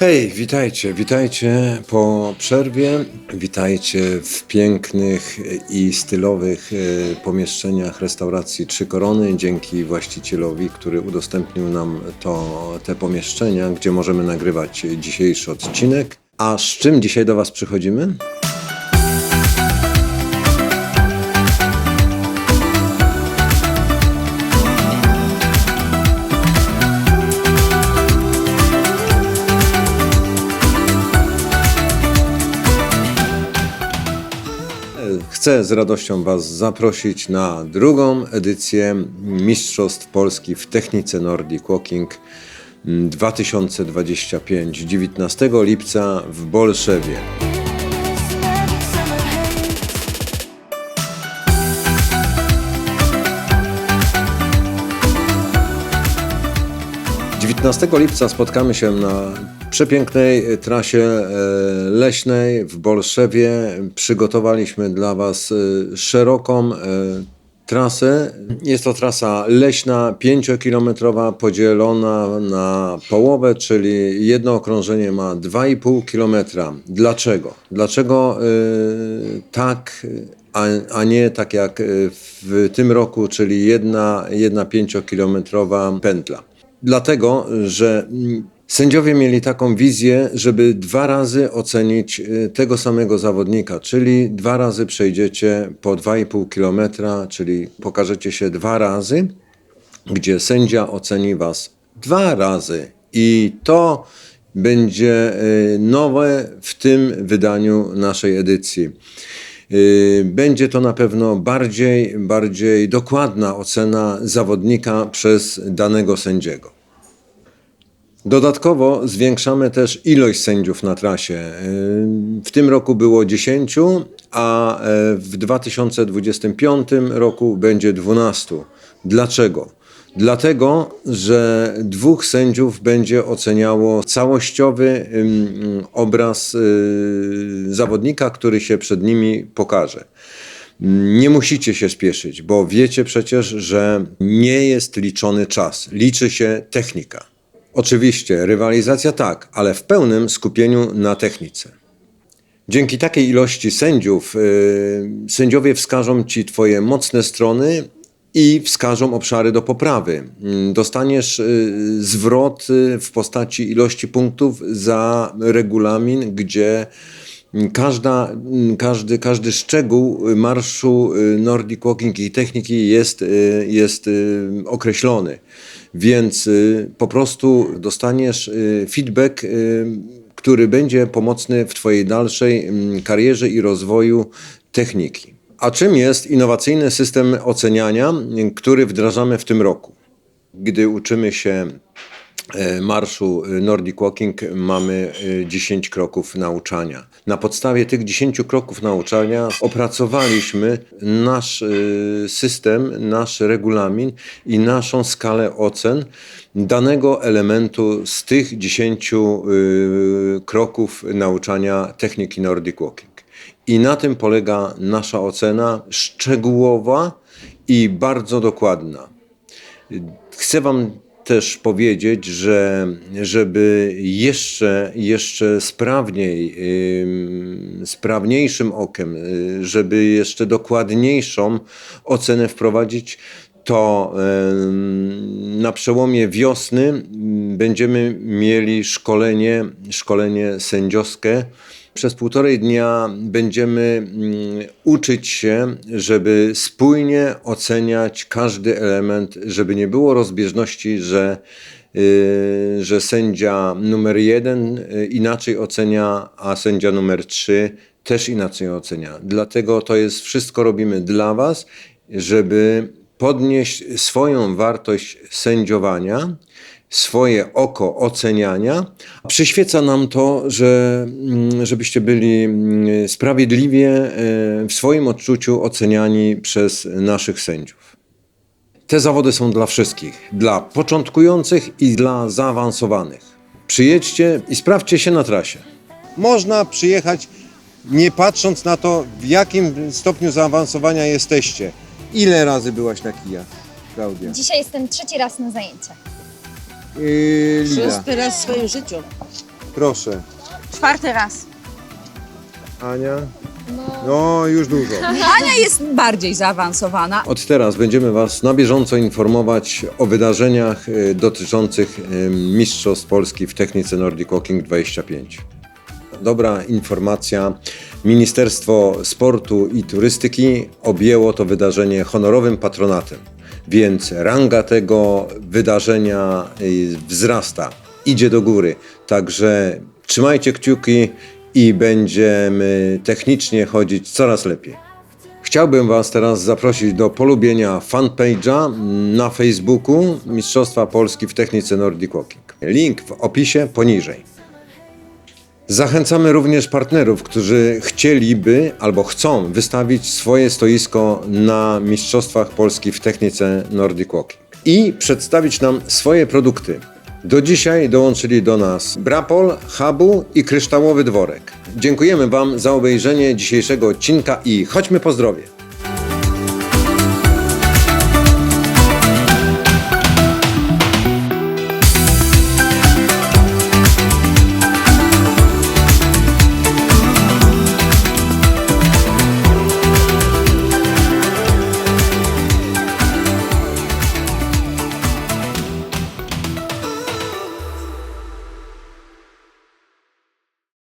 Hej, witajcie, witajcie po przerwie. Witajcie w pięknych i stylowych e, pomieszczeniach restauracji Trzy Korony. Dzięki właścicielowi, który udostępnił nam to, te pomieszczenia, gdzie możemy nagrywać dzisiejszy odcinek. A z czym dzisiaj do Was przychodzimy? Chcę z radością Was zaprosić na drugą edycję Mistrzostw Polski w technice Nordic Walking 2025 19 lipca w Bolszewie. 19 lipca spotkamy się na przepięknej trasie e, leśnej w Bolszewie. Przygotowaliśmy dla Was e, szeroką e, trasę. Jest to trasa leśna, 5-kilometrowa, podzielona na połowę, czyli jedno okrążenie ma 2,5 kilometra. Dlaczego? Dlaczego tak, a, nie tak jak w tym roku, czyli jedna, jedna 5-kilometrowa pętla? Dlatego, że sędziowie mieli taką wizję, żeby dwa razy ocenić y, tego samego zawodnika, czyli dwa razy przejdziecie po 2,5 kilometra, czyli pokażecie się dwa razy, gdzie sędzia oceni was dwa razy. I to będzie y, nowe w tym wydaniu naszej edycji. Y, Będzie to na pewno bardziej, bardziej dokładna ocena zawodnika przez danego sędziego. Dodatkowo zwiększamy też ilość sędziów na trasie. Y, W tym roku było 10, a e, w 2025 roku będzie 12. Dlaczego? Dlatego, że dwóch sędziów będzie oceniało całościowy obraz y, zawodnika, który się przed nimi pokaże. Nie musicie się spieszyć, bo wiecie przecież, że nie jest liczony czas, liczy się technika. Oczywiście, rywalizacja tak, ale w pełnym skupieniu na technice. Dzięki takiej ilości sędziów, y, sędziowie wskażą ci Twoje mocne strony i wskażą obszary do poprawy. Mm, Dostaniesz y, zwrot y, w postaci ilości punktów za regulamin, gdzie każda, każdy, każdy szczegół marszu y, Nordic Walking i techniki jest, y, jest y, określony. Więc po prostu dostaniesz feedback, który będzie pomocny w Twojej dalszej mm, karierze i rozwoju techniki. A czym jest innowacyjny system oceniania, który wdrażamy w tym roku? Gdy uczymy się marszu y, Nordic Walking, mamy y, 10 kroków nauczania. Na podstawie tych 10 kroków nauczania opracowaliśmy nasz system, nasz regulamin i naszą skalę ocen danego elementu z tych 10 y, kroków nauczania techniki Nordic Walking. I na tym polega nasza ocena szczegółowa i bardzo dokładna. Chcę Wam też powiedzieć, że żeby jeszcze, jeszcze sprawniej, ym, sprawniejszym okiem, y, żeby jeszcze dokładniejszą ocenę wprowadzić, to na przełomie wiosny będziemy mieli szkolenie, szkolenie sędziowskie. Przez półtorej dnia będziemy mm, uczyć się, żeby spójnie oceniać każdy element, żeby nie było rozbieżności, że, y, że sędzia numer jeden y, inaczej ocenia, a sędzia numer trzy też inaczej ocenia. Dlatego to jest wszystko robimy dla Was, żeby podnieść swoją wartość sędziowania, swoje oko oceniania. Przyświeca nam to, że, mm, żebyście byli mm, sprawiedliwie e, w swoim odczuciu oceniani przez naszych sędziów. Te zawody są dla wszystkich, dla początkujących i dla zaawansowanych. Przyjedźcie i sprawdźcie się na trasie. Można przyjechać nie patrząc na to, w jakim stopniu zaawansowania jesteście. Ile razy byłaś na kijach, Klaudia? Dzisiaj jestem trzeci raz na zajęciach. Yy, Lila. Szósty raz w swoim życiu. Proszę. Czwarty raz. Ania? No, już dużo. Ania jest bardziej zaawansowana. Od teraz będziemy Was na bieżąco informować o wydarzeniach y, dotyczących y, Mistrzostw Polski w technice Nordic Walking 25. Dobra informacja. Ministerstwo Sportu i Turystyki objęło to wydarzenie honorowym patronatem, więc ranga tego wydarzenia y, wzrasta, idzie do góry. Także trzymajcie kciuki i będziemy technicznie chodzić coraz lepiej. Chciałbym Was teraz zaprosić do polubienia fanpage'a na Facebooku Mistrzostwa Polski w technice Nordic Walking. Link w opisie poniżej. Zachęcamy również partnerów, którzy chcieliby albo chcą wystawić swoje stoisko na Mistrzostwach Polski w technice Nordic Walking i przedstawić nam swoje produkty. Do dzisiaj dołączyli do nas Brapol, Habu i Kryształowy Dworek. Dziękujemy Wam za obejrzenie dzisiejszego odcinka i chodźmy po zdrowie.